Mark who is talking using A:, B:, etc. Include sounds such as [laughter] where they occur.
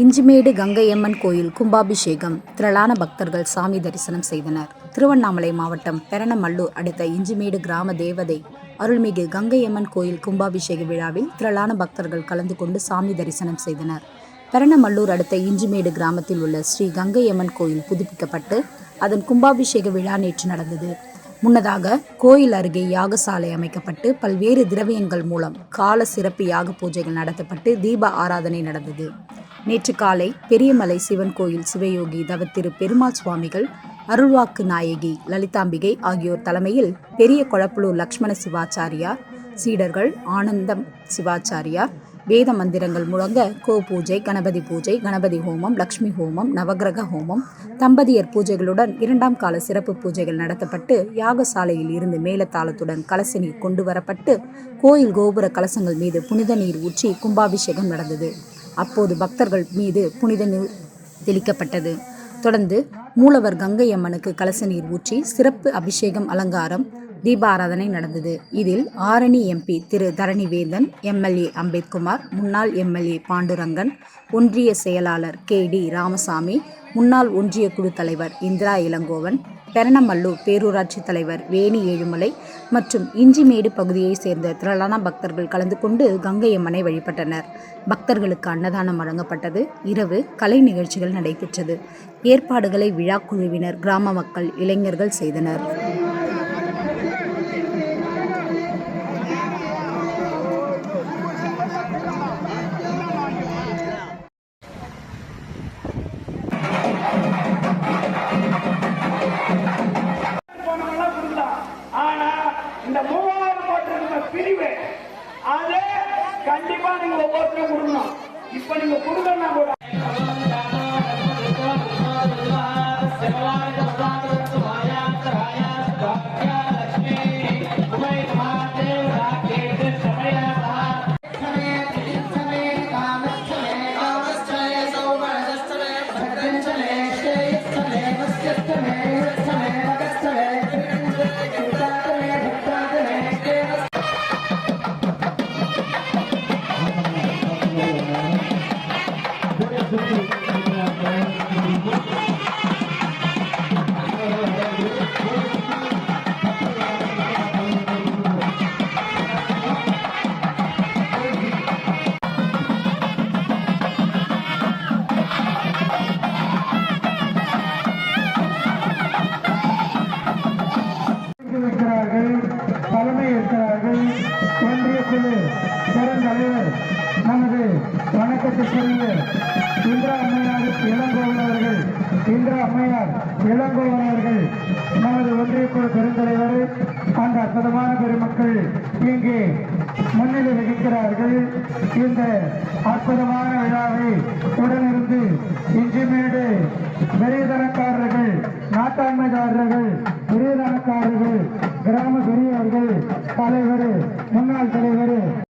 A: இஞ்சிமேடு கங்கையம்மன் கோயில் கும்பாபிஷேகம். திரளான பக்தர்கள் சாமி தரிசனம் செய்தனர். திருவண்ணாமலை மாவட்டம் பெரணமல்லூர் அடுத்த இஞ்சிமேடு கிராம தேவதை அருள்மிகு கங்கையம்மன் கோயில் கும்பாபிஷேக விழாவில் திரளான பக்தர்கள் கலந்து கொண்டு சாமி தரிசனம் செய்தனர். பெரணமல்லூர் அடுத்த இஞ்சிமேடு கிராமத்தில் உள்ள ஸ்ரீ கங்கையம்மன் கோயில் புதுப்பிக்கப்பட்டு அதன் கும்பாபிஷேக விழா நேற்று நடந்தது. முன்னதாக கோயில் அருகே யாகசாலை அமைக்கப்பட்டு பல்வேறு திரவியங்கள் மூலம் கால சிறப்பு யாக பூஜைகள் நடத்தப்பட்டு தீப ஆராதனை நடந்தது. நேற்று காலை பெரியமலை சிவன் கோயில் சிவயோகி தவத்திரு பெருமாள் சுவாமிகள் அருள்வாக்கு நாயகி லலிதாம்பிகை ஆகியோர் தலைமையில் பெரிய கொளப்பலூர் லக்ஷ்மண சிவாச்சாரியார் சீடர்கள் ஆனந்தம் சிவாச்சாரியார் வேத மந்திரங்கள் முழங்க கோ பூஜை கணபதி பூஜை கணபதி ஹோமம் லக்ஷ்மி ஹோமம் நவக்கிரக ஹோமம் தம்பதியர் பூஜைகளுடன் இரண்டாம் கால சிறப்பு பூஜைகள் நடத்தப்பட்டு யாகசாலையில் இருந்து மேலத்தாளத்துடன் கலச நீர் கொண்டு வரப்பட்டு கோயில் கோபுர கலசங்கள் மீது புனித நீர் ஊற்றி கும்பாபிஷேகம் நடந்தது. அப்போது பக்தர்கள் மீது புனித நீர் தெளிக்கப்பட்டது. தொடர்ந்து மூலவர் கங்கை அம்மனுக்கு கலச நீர் ஊற்றி சிறப்பு அபிஷேகம் அலங்காரம் தீபாராதனை நடந்தது. இதில் ஆரணி எம்பி திரு தரணிவேந்தன் எம்எல்ஏ அம்பேத்குமார் முன்னாள் எம்எல்ஏ பாண்டுரங்கன் ஒன்றிய செயலாளர் கே டி ராமசாமி முன்னாள் ஒன்றிய குழு தலைவர் இந்திரா இளங்கோவன் பெரணமல்லூர் பேரூராட்சி தலைவர் வேணி ஏழுமலை மற்றும் இஞ்சிமேடு பகுதியைச் சேர்ந்த திரளான பக்தர்கள் கலந்து கொண்டு கங்கையம்மனை வழிபட்டனர். பக்தர்களுக்கு அன்னதானம் வழங்கப்பட்டது. இரவு கலை நிகழ்ச்சிகள் நடைபெற்றது. ஏற்பாடுகளை விழா குழுவினர் கிராம மக்கள் இளைஞர்கள் செய்தனர்.
B: இந்த மூவாயிரம் போட்டிருக்கிற பிரிவு அது கண்டிப்பா நீங்க ஒவ்வொருத்தரும் கொடுக்கணும். இப்ப நீங்க கொடுக்கணும்னா கூட
C: Thank [laughs] you. தலைமை இருக்கிறார்கள் ஒன்றிய குழு பெருந்தலைவர் நமது வணக்கத்திற்குரிய இந்திரா அம்மையார் இளங்கோவன் அவர்கள் இந்திரா அம்மையார் இளங்கோவன் அவர்கள் நமது ஒன்றிய குழு பெருந்தலைவர் அந்த அற்புதமான பெருமக்கள் இங்கே முன்னிலை வகிக்கிறார்கள். இந்த அற்புதமான விழாவை உடனிருந்து இஞ்சிமேடு வெளியதனக்காரர்கள் நாட்டாண்மைதாரர்கள் வெளியதனக்காரர்கள் அவர்கள் தலைவர் முன்னாள் தலைவர்.